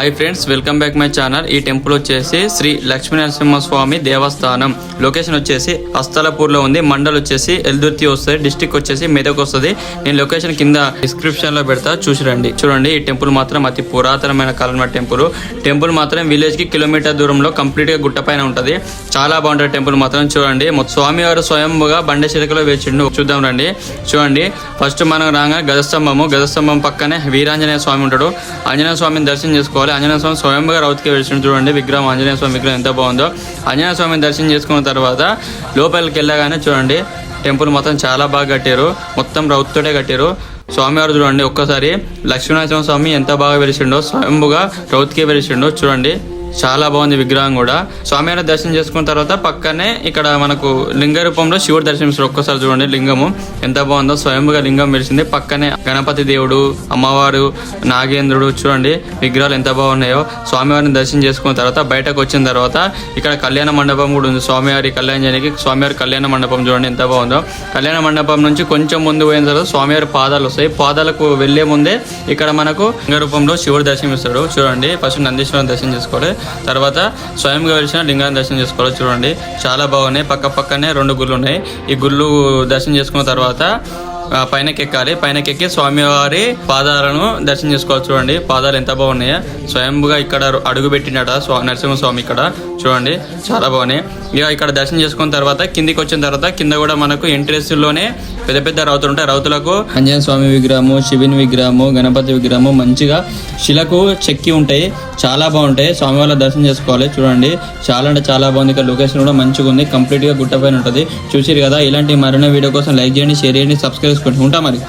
Hi friends welcome back my channel ఈ temple వచ్చేసి శ్రీ లక్ష్మీ నరసింహస్వామి దేవస్థానం. Location వచ్చేసి అస్తలపూర్లో ఉంది. మండల్ వచ్చేసి ఎల్దుర్తి వస్తుంది. డిస్టిక్ వచ్చేసి మెదక్ వస్తుంది. నేను లొకేషన్ కింద డిస్క్రిప్షన్లో పెడతా. చూసి రండి చూడండి ఈ టెంపుల్ మాత్రం అతి పురాతనమైన కాలంలో టెంపుల్ టెంపుల్ మాత్రం విలేజ్కి కిలోమీటర్ దూరంలో కంప్లీట్గా గుట్ట పైన ఉంటుంది. చాలా బాగుంటుంది టెంపుల్ మాత్రం. చూడండి స్వామి స్వామివారు స్వయంగా బండ చిలకలో వేచిండు. చూద్దాం రండి. చూడండి ఫస్ట్ మనం రాగా గజస్తంభము. గజస్తంభం పక్కనే వీరాంజనేయ స్వామి ఉంటాడు. ఆంజనేయ స్వామిని దర్శనం చేసుకోవాలి. ఆంజనేయ స్వామి స్వయంగా రౌతికి వెళ్ళి చూడండి. విగ్రహం ఆంజనేయ స్వామి విగ్రహం ఎంత బాగుందో. ఆంజనేయ స్వామిని దర్శనం చేసుకున్న తర్వాత లోపలికి వెళ్ళగానే చూడండి టెంపుల్ మొత్తం చాలా బాగా కట్టారు. మొత్తం రౌతుతోటే కట్టారు. స్వామివారు చూడండి ఒక్కసారి. లక్ష్మీనరసింహ స్వామి ఎంత బాగా వెలిసిండో స్వయంభుగా రౌతికే వెలిసిండో చూడండి. చాలా బాగుంది విగ్రహం కూడా. స్వామివారి దర్శనం చేసుకున్న తర్వాత పక్కనే ఇక్కడ మనకు లింగ రూపంలో శివుడు దర్శనమిస్తారు ఒక్కసారి చూడండి లింగము ఎంత బాగుందో. స్వయంగా లింగం వెలిసింది పక్కనే గణపతి దేవుడు అమ్మవారు నాగేంద్రుడు చూడండి విగ్రహాలు ఎంత బాగున్నాయో. స్వామివారిని దర్శనం చేసుకున్న తర్వాత బయటకు వచ్చిన తర్వాత ఇక్కడ కళ్యాణ మండపం కూడా ఉంది. స్వామివారి కళ్యాణం చేయడానికి స్వామివారి కళ్యాణ మండపం చూడండి ఎంత బాగుందో. కళ్యాణ మండపం నుంచి కొంచెం ముందు పోయిన తర్వాత స్వామివారి పాదాలు వస్తాయి. పాదాలకు వెళ్ళే ముందే ఇక్కడ మనకు లింగ రూపంలో శివుడు దర్శనం ఇస్తాడు చూడండి ఫస్ట్ నందీశ్వరం దర్శనం చేసుకోవాలి. తర్వాత స్వయంగా వెలిసిన లింగాన్ని దర్శనం చేసుకోవాలి చూడండి. చాలా బాగున్నాయి. పక్క పక్కనే రెండు గుళ్ళు ఉన్నాయి. ఈ గుళ్ళు దర్శనం చేసుకున్న తర్వాత పైనకెక్కాలి. పైనకెక్కి స్వామివారి పాదాలను దర్శనం చేసుకోవాలి చూడండి. పాదాలు ఎంత బాగున్నాయో. స్వయంగా ఇక్కడ అడుగు పెట్టినట స్వా నరసింహస్వామి ఇక్కడ. చూడండి. చాలా బాగున్నాయి. ఇక ఇక్కడ దర్శనం చేసుకున్న తర్వాత కిందికి వచ్చిన తర్వాత కింద కూడా మనకు ఎంట్రెన్స్లోనే పెద్ద పెద్ద రౌతులు ఉంటాయి. రౌతులకు అంజన స్వామి విగ్రహము శివుని విగ్రహము గణపతి విగ్రహము మంచిగా శిలకు చెక్కి ఉంటాయి. చాలా బాగుంటాయి. స్వామి వాళ్ళ దర్శనం చేసుకోవాలి. చూడండి. చాలా అంటే చాలా బాగుంది. ఇక్కడ లొకేషన్ కూడా మంచిగా ఉంది. కంప్లీట్గా గుట్ట పైన ఉంటుంది. చూసిరు కదా? ఇలాంటి మరిన్ని వీడియో కోసం లైక్ చేయండి షేర్ చేయండి సబ్స్క్రైబ్ చేసుకోండి. ఉంటా మరి.